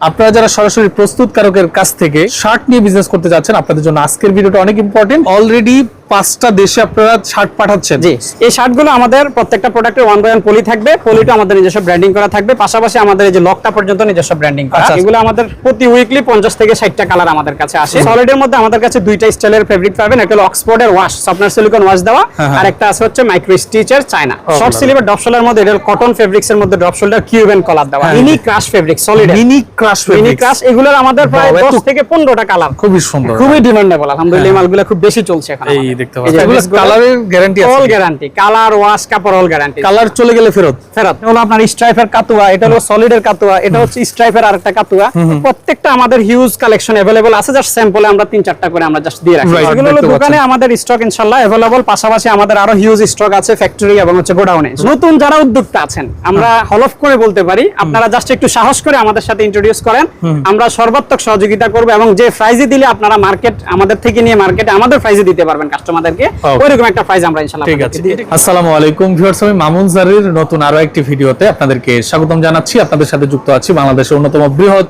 আপনারা যারা সরাসরি প্রস্তুতকারকের কাছ থেকে শার্ট নিয়ে বিজনেস করতে যাচ্ছেন, আপনাদের জন্য আজকের ভিডিওটা অনেক ইম্পর্টেন্ট অলরেডি পাঁচটা দেশে আপনারা শার্ট পাঠাচ্ছেন? জি এই শার্টগুলো আমাদের প্রত্যেকটা প্রোডাক্টের ওয়ান বাই ওয়ান পলি থাকবে। পলিটা আমাদের নিজস্ব ব্র্যান্ডিং করা থাকবে। পাশাপাশি আমাদের এই যে লকটা পর্যন্ত নিজস্ব ব্র্যান্ডিং করা। আচ্ছা, আচ্ছা। এগুলো আমাদের প্রতি উইকলি পঞ্চাশ থেকে ষাটটা কালার আমাদের কাছে আসে। সলিডের মধ্যে আমাদের কাছে দুইটা স্টাইলের ফেব্রিক পাবেন। একটা হলো অক্সফোর্ডের ওয়াশ সফটনার সিলিকন ওয়াশ দেওয়া। হ্যাঁ, হ্যাঁ। আর একটা আছে হচ্ছে মাইক্রো স্টিচের চায়না শর্ট। সিলিভার ডপশোলার মধ্যে এটা কটন ফেব্রিক্স এর মধ্যে ড্রপ শোল্ডার কিউবেন কলার দেওয়া। Mini. Crush fabric solid mini crush mini crush এগুলোর আমাদের প্রায় বাহ, দশ এত- থেকে পনেরোটা কালার খুবই সুন্দর। খুবই ডিমান্ডেবল আলহামদুলিল্লাহ মালগুলো খুব বেশি চলছে এখন দেখতে পাচ্ছেন এগুলো কালারের গ্যারান্টি অল আছে গ্যারান্টি কালার ওয়াশ কাপড় অল গ্যারান্টি কালার চলে গেলে ফেরত ফেরত হলো আপনার স্ট্রাইপের কাতুয়া এটা হলো সলিডের কাতুয়া এটা হচ্ছে স্ট্রাইপের আরেকটা কাতুয়া প্রত্যেকটা আমাদের হিউজ কালেকশন अवेलेबल আছে জাস্ট স্যাম্পলে আমরা তিন চারটা করে আমরা জাস্ট দিয়ে রাখি Right, এগুলো হলো দেখতে দোকানে পাচ্ছেন। আমাদের স্টক ইনশাআল্লাহ अवेलेबल পাশাপাশি আমাদের আরো হিউজ স্টক আছে ফ্যাক্টরি এবং হচ্ছে গোডাউনে নতুন যারা উদ্যোক্তা আছেন আমরা হলফ করে বলতে পারি আপনারা জাস্ট একটু সাহস করে আমাদের সাথে ইন্ট্রোডিউস করেন আমরা সর্বাত্মক সহযোগিতা করব এবং যে প্রাইজে দিলে আপনারা মার্কেট আমাদের থেকে নিয়ে মার্কেটে আমাদের প্রাইজে দিতে পারবেন কাস্টমারদেরকে ওইরকম একটা প্রাইজ আমরা ইনশাআল্লাহ ঠিক আছে। আসসালামু আলাইকুম ভিউয়ার্স আমি মামুন জারির নতুন আরও একটি ভিডিওতে আপনাদেরকে স্বাগতম জানাচ্ছি। আপনাদের সাথে যুক্ত আছি বাংলাদেশের অন্যতম বৃহৎ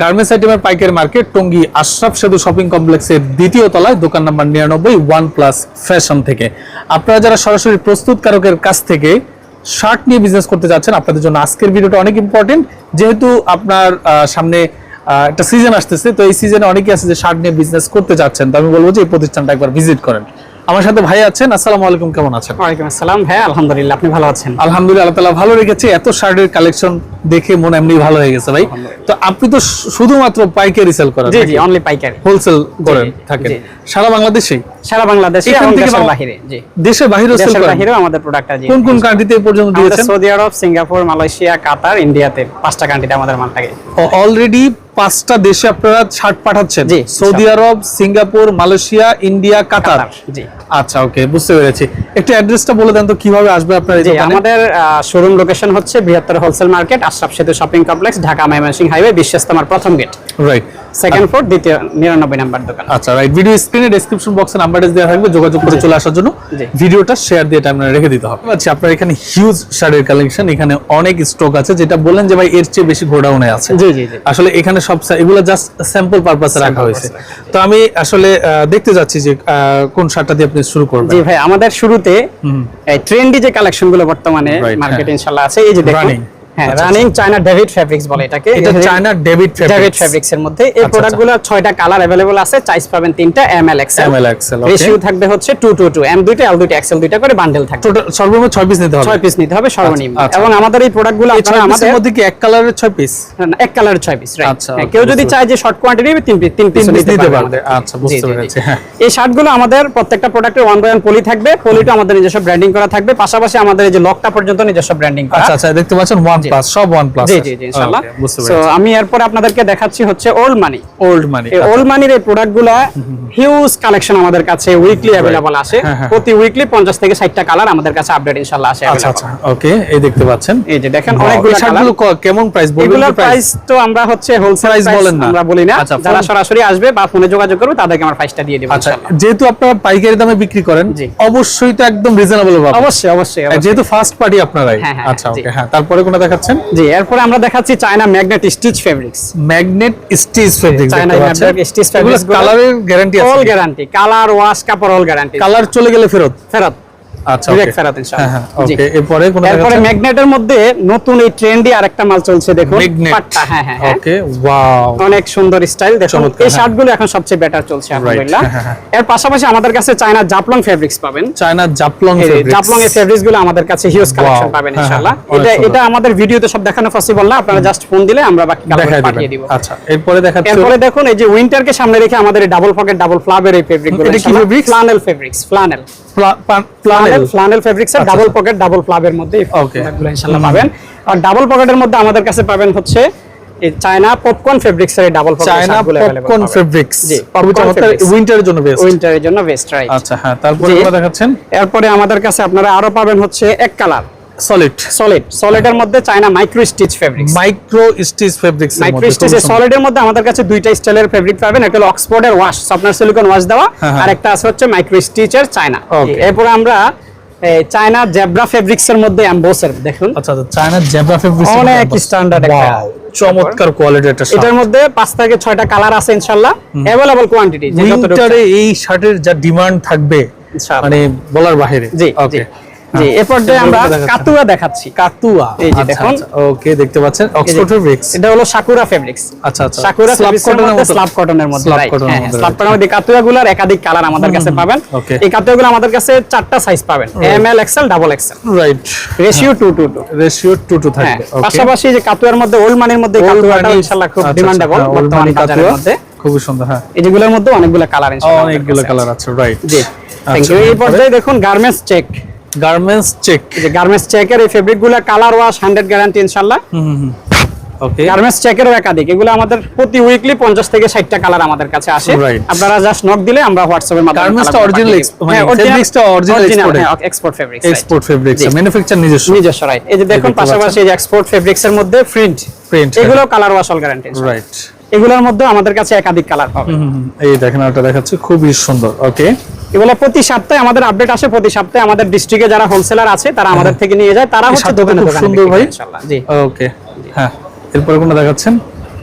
গার্মেন্টস আইটেমের পাইকারি মার্কেট টঙ্গী আশরাফ সেতু শপিং কমপ্লেক্সের দ্বিতীয় তলায় দোকান নাম্বার নিরানব্বই ওয়ান প্লাস ফ্যাশন থেকে। আপনারা যারা সরাসরি প্রস্তুতকারকের কাছ থেকে শার্ট নিয়ে বিজনেস করতে যাচ্ছেন আপনাদের জন্য আজকের ভিডিওটা অনেক ইম্পর্টেন্ট যেহেতু আপনার সামনে একটা সিজন আসতেছে তো এই সিজনে অনেকে আছে যে শার্ট নিয়ে বিজনেস করতে যাচ্ছেন। তো আমি বলব যে এই প্রতিষ্ঠানটা একবার ভিজিট করেন। আমার সাথে ভাই আছেন আসসালামু আলাইকুম কেমন আছেন? ওয়ালাইকুম আসসালাম। ভাই আলহামদুলিল্লাহ আপনি ভালো আছেন? আলহামদুলিল্লাহ আল্লাহ তাআলা ভালো রেখেছে। এত শার্টের কালেকশন দেখে মন এমনি ভালো হয়ে গেছে ভাই। তো আপনি তো শুধুমাত্র পাইকারি সেল করেন জি জি অনলি পাইকারি। হোলসেল করেন থাকেন। সারা বাংলাদেশেই? সারা বাংলাদেশে এবং দেশের বাহিরে জি। দেশের বাইরেও সেল করেন? বাহিরেও আমাদের প্রোডাক্ট আছে কোন কোন কান্ট্রিতে পর্যন্ত দিয়েছেন? Saudi Arab Singapore Malaysia Qatar ইন্ডিয়াতে পাঁচটা কান্ট্রিতে আমাদের মাল থাকে অলরেডি পাঁচটা দেশে আপনারা শার্ট পাঠাচ্ছেন? Saudi Arab Singapore Malaysia India Qatar. আচ্ছা ওকে বুঝতে পেরেছি। একটু অ্যাড্রেসটা বলে দেন তো কীভাবে আসবে আপনার? আমাদের শোরুম লোকেশন হচ্ছে বৃহত্তর wholesale market Ashraf Setu shopping complex Dhaka Mymensingh highway বিশ্বস্তমার প্রথম গেট। রাইট সেকেন্ড ফ্লোর দ্বিতীয় নিরানব্বই নাম্বার দোকান। আচ্ছা রাইট ভিডিও স্ক্রিনে ডেসক্রিপশন বক্সে নাম্বার দেওয়া থাকবে যোগাযোগ করে চলে আসার জন্য। ভিডিওটা শেয়ার দিয়ে টাইম রেখে দিতে হবে। আচ্ছা আপনার এখানে হিউজ শার্টের কালেকশন এখানে অনেক স্টক আছে যেটা বলেন যে ভাই এর চেয়ে বেশি গোডাউনে আছে। জি জি আসলে এখানে সব এগুলো জাস্ট স্যাম্পল পারপাসে রাখা হয়েছে। তো আমি আসলে দেখতে যাচ্ছি যে কোন শার্টটা দিয়ে আপনি শুরু করবেন। জি ভাই আমাদের শুরুতে ট্রেন্ডি যে কালেকশনগুলো বর্তমানে মার্কেটে হ্যাঁ। ইনশাআল্লাহ আছে এই যে দেখুন। হ্যাঁ আচ্ছা, রানিং চায়না ডেভিড ফেব্রিক্স বলে এটাকে এটা চায়না ডেবিট ডেভিড ফেব্রিক্স এর মধ্যে এই আচ্ছা, প্রোডাক্ট গুলো ছয়টা কালার अवेलेबल আছে চাইজ পাবেন তিনটা M L XL ML XL, okay. Ratio থাকবে হচ্ছে 2 2 2 এম দুইটা এল দুইটা এক্সেল দুইটা করে বান্ডেল থাকবে টোটাল সর্বমোট ছয় পিস নিতে হবে ছয় পিস নিতে হবে সর্বনিম্ন আচ্ছা, আচ্ছা। এবং আমাদের এই প্রোডাক্ট গুলো এই আপনারা ছয় আমাদের পিসের মধ্যে কি এক কালারের ছয় পিস না, এক কালারের ছয় পিস রাইট আচ্ছা, কেউ okay, যদি বুঝতে চায় যে শর্ট কোয়ান্টিটি নেবে তিন পিস তিন পিস piece নিতে নিতে পারবে পারবে। আমাদের। আচ্ছা, বুঝতে জি, জি, জি। পেরেছি, হ্যাঁ। এই শার্টগুলো আমাদের প্রত্যেকটা প্রোডাক্টের ওয়ান বাই ওয়ান পলি থাকবে পলিটা আমাদের নিজস্ব ব্র্যান্ডিং করা থাকবে পাশাপাশি আমাদের এই যে লকটা পর্যন্ত নিজস্ব ব্র্যান্ডিং করা আচ্ছা আচ্ছা দেখতে পাচ্ছেন ওয়ান প্লাস সব ওয়ান প্লাস জি জি জি ইনশাআল্লাহ বুঝতে সো পেরেছি আমি এরপর আপনাদেরকে দেখাচ্ছি হচ্ছে ওল্ড মানি ওল্ড মানি এই ওল্ড মানির এই প্রোডাক্টগুলো হিউজ কালেকশন আমাদের কাছে উইকলি अवेलेबल আসে হ্যাঁ, হ্যাঁ। প্রতি উইকলি 50 থেকে 60টা কালার আমাদের কাছে আপডেট ইনশাআল্লাহ আসে আচ্ছা available। আচ্ছা ওকে এই দেখতে পাচ্ছেন এই যে দেখেন Wow, অনেকগুলো এই শার্টগুলো কালার ক- কেমন প্রাইস বলবেন এগুলোর কি প্রাইস প্রাইস তো আমরা হচ্ছে হোলসেল Price প্রাইস বলেন না। আমরা বলি না আচ্ছা, যারা phone- সরাসরি আসবে বা ফোনে যোগাযোগ করবে তাদেরকে আমরা প্রাইসটা দিয়ে দেব আচ্ছা ইনশাআল্লাহ যেহেতু আপনারা পাইকারি দামে বিক্রি করেন জি। অবশ্যই তো একদম রিজনেবল পাবেন অবশ্যই অবশ্যই অবশ্যই। যেহেতু ফার্স্ট পার্টি আপনারাই হ্যাঁ, হ্যাঁ, আচ্ছা জি। ওকে হ্যাঁ তারপরে কোনটা দেখাচ্ছেন? জি এরপরে আমরা দেখাচ্ছি China magnet stitch fabrics. Magnet stitch fabrics China magnet stitch গুলো- কালারের গ্যারান্টি আছে অল গ্যারান্টি কালার ওয়াশ কাপড় অল গ্যারান্টি কালার চলে গেলে ফেরত? ফেরত। আচ্ছা ডিরেক্ট okay। ফেরত ইনশাআল্লাহ। হ্যাঁ হ্যাঁ জি। ওকে এরপরে কোনটা এরপরে ম্যাগনেটের মধ্যে নতুন এই ট্রেন্ডি আরেকটা মাল চলছে দেখুন পাট্টা হ্যাঁ হ্যাঁ হ্যাঁ। ওকে ওয়াও অনেক সুন্দর স্টাইল দেখুন এই হ্যাঁ। শার্টগুলো এখন সবচেয়ে বেটার চলছে আলহামদুলিল্লাহ। হ্যাঁ, হ্যাঁ, এর পাশাপাশি আমাদের কাছে চায়না জাপলং ফেব্রিক্স পাবেন। চায়না জাপলং জাপলং এর ফেব্রিক্সগুলো আমাদের কাছে হিউজ কালেকশন পাবেন হ্যাঁ, ইনশাআল্লাহ। হ্যাঁ, এটা এটা আমাদের ভিডিওতে সব দেখানো পসিবল না আপনারা জাস্ট ফোন দিলে আমরা বাকি দেখাই কালার পাঠিয়ে দিব। আচ্ছা এরপরে দেখাচ্ছি এরপরে দেখুন এই যে উইন্টারকে সামনে রেখে আমাদের ডাবল পকেট ডাবল ফ্লাবের এই ফেব্রিকগুলো এটা কি fabrics? Flannel fabrics flannel flannel flannel flannel fabrics এর ডাবল পকেট ডাবল প্লাবের মধ্যে এই প্রোডাক্টগুলো ইনশাআল্লাহ পাবেন। আর ডাবল পকেটের মধ্যে আমাদের কাছে পাবেন হচ্ছে চায়না পপকর্ন ফেব্রিক্স এর double pocket China popcorn fabrics জি উইন্টারের জন্য বেস্ট উইন্টারের জন্য বেস্ট রাইট আচ্ছা হ্যাঁ তারপরে। দেখাচ্ছেন। এরপরে আমাদের কাছে আপনারা আরও পাবেন হচ্ছে এক কালার সলিড সলিড সলিডের মধ্যে China micro stitch fabrics micro stitch fabrics micro স্টিচের সলিডের মধ্যে আমাদের কাছে দুইটা স্টাইলের ফেব্রিক পাবেন। একটা হলো অক্সফোর্ডের ওয়াশ সিলিকন ওয়াশ দেওয়া হ্যাঁ, হ্যাঁ। আর একটা আছে হচ্ছে মাইক্রো স্টিচের চায়না. এরপরে আমরা চায়না জেব্রা ফেব্রিক্স এর মধ্যে অ্যাম্বোসের দেখুন। আচ্ছা আচ্ছা চায়না জেব্রা ফেব্রিক অনেক standard একটা। চমৎকার কোয়ালিটি একটা এটার মধ্যে পাঁচ থেকে ছয়টা কালার আছে ইনশাল্লাহ। অ্যাভেলেবল কোয়ান্টিটি উইন্টারে এই শার্টের যা ডিমান্ড থাকবে মানে বলার বাইরে জি ওকে জি এরপর দিয়ে আমরা কাতুয়া দেখাচ্ছি। কাতুয়া এই যে দেখুন। ওকে দেখতে পাচ্ছেন। অক্সফোর্ড ফেব্রিক্স এটা হলো সাকুরা ফেব্রিক্স আচ্ছা আচ্ছা। সাকুরা স্ল্যাব ফেব্রিক্স কটনের মধ্যে স্ল্যাব কটনের মধ্যে স্ল্যাব কটনের হ্যাঁ, মধ্যে স্ল্যাব কটনের মধ্যে কাতুয়াগুলোর একাধিক কালার আমাদের কাছে পাবেন. এই কাতুয়াগুলো আমাদের কাছে চারটা সাইজ পাবেন। M L XL double XL right ratio two two two ratio 2 two হ্যাঁ থাকবে পাশাপাশি যে কাতুয়ার মধ্যে ওল্ড মানির মধ্যে কাতুয়াটা ইনশাআল্লাহ খুব আচ্ছা, ডিমান্ডেবল আচ্ছা, হ্যাঁ, বর্তমানে বাজারের মধ্যে। খুবই সুন্দর হ্যাঁ। এই যেগুলোর মধ্যে অনেকগুলো কালার ইনশাআল্লাহ অনেকগুলো কালার আছে। রাইট জি থ্যাংক ইউ এই পর্যায়ে দেখুন গার্মেন্টস চেক গার্মেন্টস চেক যে গার্মেন্টস চেকের এই ফেব্রিকগুলো কালার ওয়াশ 100 গ্যারান্টি ইনশাআল্লাহ। ওকে গার্মেন্টস চেকেরও একাধিক। এগুলো আমাদের প্রতি উইকলি 50 থেকে 60টা কালার আমাদের কাছে আসে. আপনারা জাস্ট নক দিলে আমরা হোয়াটসঅ্যাপের মাধ্যমে Garments টা colour original পাঠিয়ে ex- দিই। মানে হ্যাঁ, original- fabrics টা original original, export এর। হ্যাঁ, export fabrics, right. Export fabrics manufacture নিজস্ব। নিজস্ব রাইট এই যে দেখুন পাশাপাশি এই যে এক্সপোর্ট ফেব্রিক্স এর মধ্যে প্রিন্ট Print, এগুলো colour wash all guarantee right এগুলোর মধ্যে আমাদের কাছে একাধিক কালার পাবে এই দেখেন এটা দেখাচ্ছে খুবই সুন্দর। ওকে এগুলো প্রতি সপ্তাহে আমাদের আপডেট আসে প্রতি সপ্তাহে আমাদের ডিস্ট্রিক্টে যারা হোলসেলার আছে তারা আমাদের থেকে নিয়ে যায় তারা হচ্ছে দোকানে দোকানে সুন্দর ভাই। ইনশাআল্লাহ। জি। ওকে হ্যাঁ। এরপরে কোনটা দেখাচ্ছেন?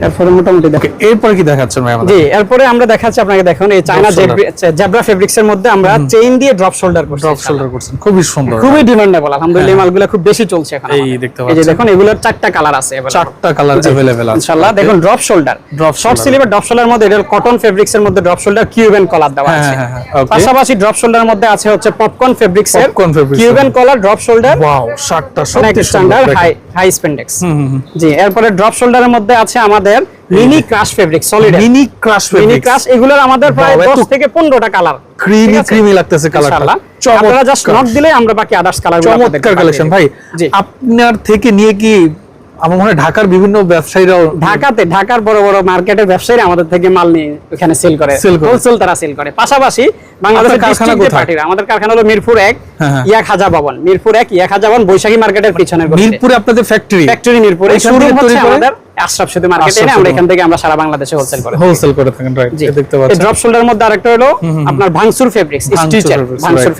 এরপরে মোটামুটি দেখো ওকে এরপর কি দেখাচ্ছেন ভাই আমাদের জি এরপরে আমরা দেখাচ্ছি আপনাকে দেখুন এই চায়না shoulder। জেব্রা ফেব্রিক্স এর মধ্যে আমরা চেইন দিয়ে ড্রপ শোল্ডার করছি ড্রপ শোল্ডার করছেন খুবই সুন্দর খুবই ডিমান্ডেবল আলহামদুলিল্লাহ এই মালগুলো খুব বেশি চলছে এখন এই আমাদের। দেখতে এই যে পাচ্ছেন। দেখুন এগুলোর চারটা কালার আছে available। চারটা কালার अवेलेबल আছে ইনশাআল্লাহ দেখুন drop shoulder Drop short shoulder। স্লিভের ড্রপ শোল্ডার মধ্যে এটা কটন ফেব্রিক্স এর মধ্যে ড্রপ শোল্ডার কিউবেন কলার দেওয়া হ্যাঁ, আছে হ্যাঁ, হ্যাঁ, okay. পাশাপাশি ড্রপ শোল্ডার মধ্যে আছে হচ্ছে পপকর্ন ফেব্রিক্স এর Popcorn fabrics কিউবেন এর। কলার ড্রপ শোল্ডার ওয়াও শার্টটা অনেক সত্যি স্ট্যান্ডার্ড সুন্দর হাই দেখেন। হাই স্পেন্ডেক্স জি এরপরে ড্রপ শোল্ডারের মধ্যে আছে আমাদের mini crush fabric solid mini crush mini crush এগুলোর আমাদের প্রায় 10 থেকে 15টা কালার ক্রিমি ক্রিমি লাগতেছে কালারটা আপনারা জাস্ট নক দিলে আমরা বাকি আদার্স কালার চমৎকার কালেকশন ভাই। আপনার থেকে নিয়ে কি আমার মনে হয় ঢাকার বিভিন্ন ব্যবসায়ীরাও ঢাকাতে ঢাকার বড় বড় মার্কেটের ব্যবসায়ীরা আমাদের থেকে মাল নিয়ে ওখানে সেল করে। হোলসেল তারা সেল করে। পাশাপাশি বাংলাদেশের কারখানা কোথায়? আমাদের কারখানা হলো মিরপুর এক হ্যাঁ, হ্যাঁ। ইয়া খাজা ভবন। মিরপুর এক ইয়া খাজা ভবন বৈশাখী মার্কেটের পিছনে। মিরপুরে আপনাদের ফ্যাক্টরি ফ্যাক্টরি মিরপুর। শোরুম হচ্ছে আমাদের আশরাফ সেতু মার্কেটে এনে আমরা এখান থেকে আমরা সারা বাংলাদেশে হোলসেল করে হোলসেল করে থাকেন রাইট দেখতে এই পাচ্ছেন। ড্রপ শোল্ডার মধ্যে আরেকটা হলো আপনার ফেব্রিক্স স্টিচের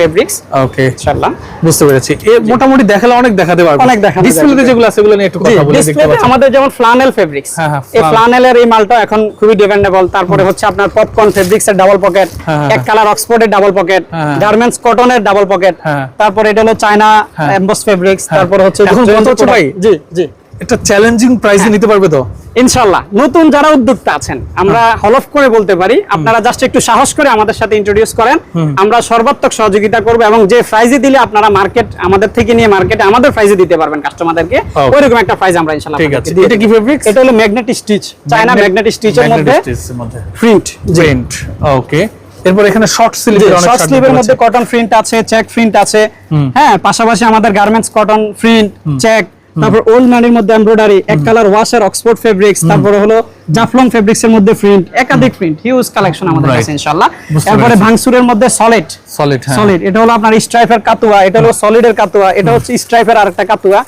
ফেব্রিক্স ওকে ইনশাআল্লাহ। বুঝতে পেরেছি। এ মোটামুটি দেখালে অনেক দেখাতে পারব। অনেক ডিসপ্লেতে যেগুলো আছে সেগুলো নিয়ে একটু কথা বলে দেখতে পাচ্ছেন। আমাদের যেমন ফ্লানেল ফেব্রিক্স হ্যাঁ, হ্যাঁ, এই ফ্লানেলের এই মালটা এখন খুবই ডিপেন্ডেবল তারপরে হচ্ছে আপনার পপকর্ন ফেব্রিক্স এর ডাবল পকেট হ্যাঁ, হ্যাঁ, এক কালার অক্সফোর্ডের ডাবল পকেট হ্যাঁ। গার্মেন্টস কটনের ডাবল পকেট হ্যাঁ। তারপরে এটা হলো চায়না হ্যাঁ। এমবস ফেব্রিক্স হ্যাঁ। তারপরে হচ্ছে এখন কত হচ্ছে ভাই? জি জি। একটা চ্যালেঞ্জিং প্রাইসে নিতে পারবে তো? ইনশাআল্লাহ নতুন যারা উদ্যোক্তা আছেন আমরা হলফ করে বলতে পারি আপনারা জাস্ট একটু সাহস করে আমাদের সাথে ইন্ট্রোডিউস করেন। আমরা সর্বাত্মক সহযোগিতা করব এবং যে প্রাইজে দিলে আপনারা মার্কেট আমাদের থেকে নিয়ে মার্কেটে আমাদের প্রাইজে দিতে পারবেন কাস্টমারদেরকে. ওইরকম একটা প্রাইজ আমরা ইনশাআল্লাহ ঠিক আছে। এটা কি দেব। ফেব্রিক্স এটা হলো ম্যাগনেটিক স্টিচ চায়না ম্যাগনেটিক স্টিচের মধ্যে মধ্যে। প্রিন্ট প্রিন্ট ওকে এরপর এখানে শর্ট স্লিভের অনেক শর্ট স্লিভের মধ্যে কটন প্রিন্ট আছে চেক প্রিন্ট আছে। হ্যাঁ পাশাপাশি আমাদের গার্মেন্টস কটন প্রিন্ট চেক তারপর ওল্ড ম্যানের মধ্যে এমব্রয়ডারি এক কালার ওয়াশার অক্সফোর্ড ফেব্রিক্স তারপর হলো জাফলং ফেব্রিক্স এর মধ্যে প্রিন্ট একাধিক প্রিন্ট হিউজ কালেকশন আমাদের Right. কাছে ইনশাআল্লাহ বুঝতে তারপরে পেরেছি। ভাঙসুরের মধ্যে সলিড সলিড হ্যাঁ সলিড এটা হলো আপনার স্ট্রাইপের কাতুয়া এটা হলো সলিডের কাতুয়া এটা হচ্ছে স্ট্রাইপের আরেকটা কাতুয়া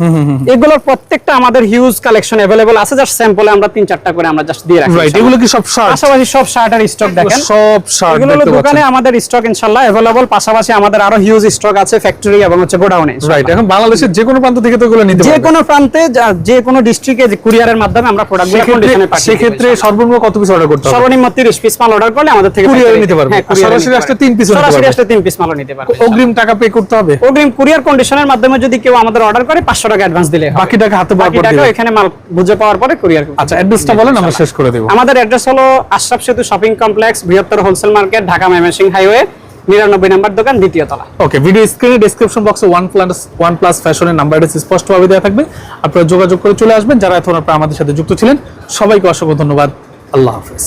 এগুলোর প্রত্যেকটা আমাদের হিউজ কালেকশন अवेलेबल আছে জাস্ট স্যাম্পলে আমরা তিন চারটা করে আমরা জাস্ট দিয়ে রাখি রাইট ইনশাআল্লাহ। এগুলো কি সব শার্ট পাশাপাশি সব শার্টের স্টক দেখেন সব শার্ট এগুলো হলো দেখতে দোকানে পাচ্ছেন আমাদের স্টক ইনশাআল্লাহ अवेलेबल পাশাপাশি আমাদের আরো হিউজ স্টক আছে ফ্যাক্টরি এবং হচ্ছে গোডাউনে রাইট এখন বাংলাদেশের যে কোনো প্রান্ত থেকে তো এগুলো নিতে যে পারবে কোনো প্রান্তে যা- যে কোনো ডিস্ট্রিক্টে কুরিয়ারের মাধ্যমে আমরা প্রোডাক্টগুলো সেক্ষেত্রে কন্ডিশনে পাঠিয়ে সেক্ষেত্রে সর্বনিম্ন কত পিস অর্ডার করতে হবে? সর্বনিম্ন 30 পিস মাল অর্ডার করলে আমাদের থেকে factory- নিতে পারবে। হ্যাঁ, সরাসরি আসলে পারবে। তিন piece ও নিতে সরাসরি আসলে তিন পিস মালও নিতে পারবে। অগ্রিম টাকা পে করতে হবে? অগ্রিম কুরিয়ার কন্ডিশনের মাধ্যমে যদি কেউ আমাদের অর্ডার করে 500 টাকা অ্যাডভান্স দিলে বাকি টাকা হাতে পাওয়ার বাকি পর টাকা এখানে মাল বুঝে পাওয়ার পরে কুরিয়ার আচ্ছা অ্যাড্রেসটা বলেন আমরা শেষ করে দেব। আমাদের অ্যাড্রেস হলো আশরাফ সেতু শপিং কমপ্লেক্স বৃহত্তর wholesale market Dhaka Mymensingh highway নিরানব্বই নাম্বার দোকান, দ্বিতীয় তলা। ওকে ভিডিও স্ক্রিনে ডিসক্রিপশন বক্সে ওয়ান প্লাস ওয়ান প্লাস ফ্যাশনের নাম্বারটা স্পষ্টভাবে দেওয়া থাকবে। আপনারা যোগাযোগ করে চলে আসবেন। যারা এখন আমাদের সাথে যুক্ত ছিলেন, সবাইকে অসংখ্য ধন্যবাদ। আল্লাহ হাফেজ।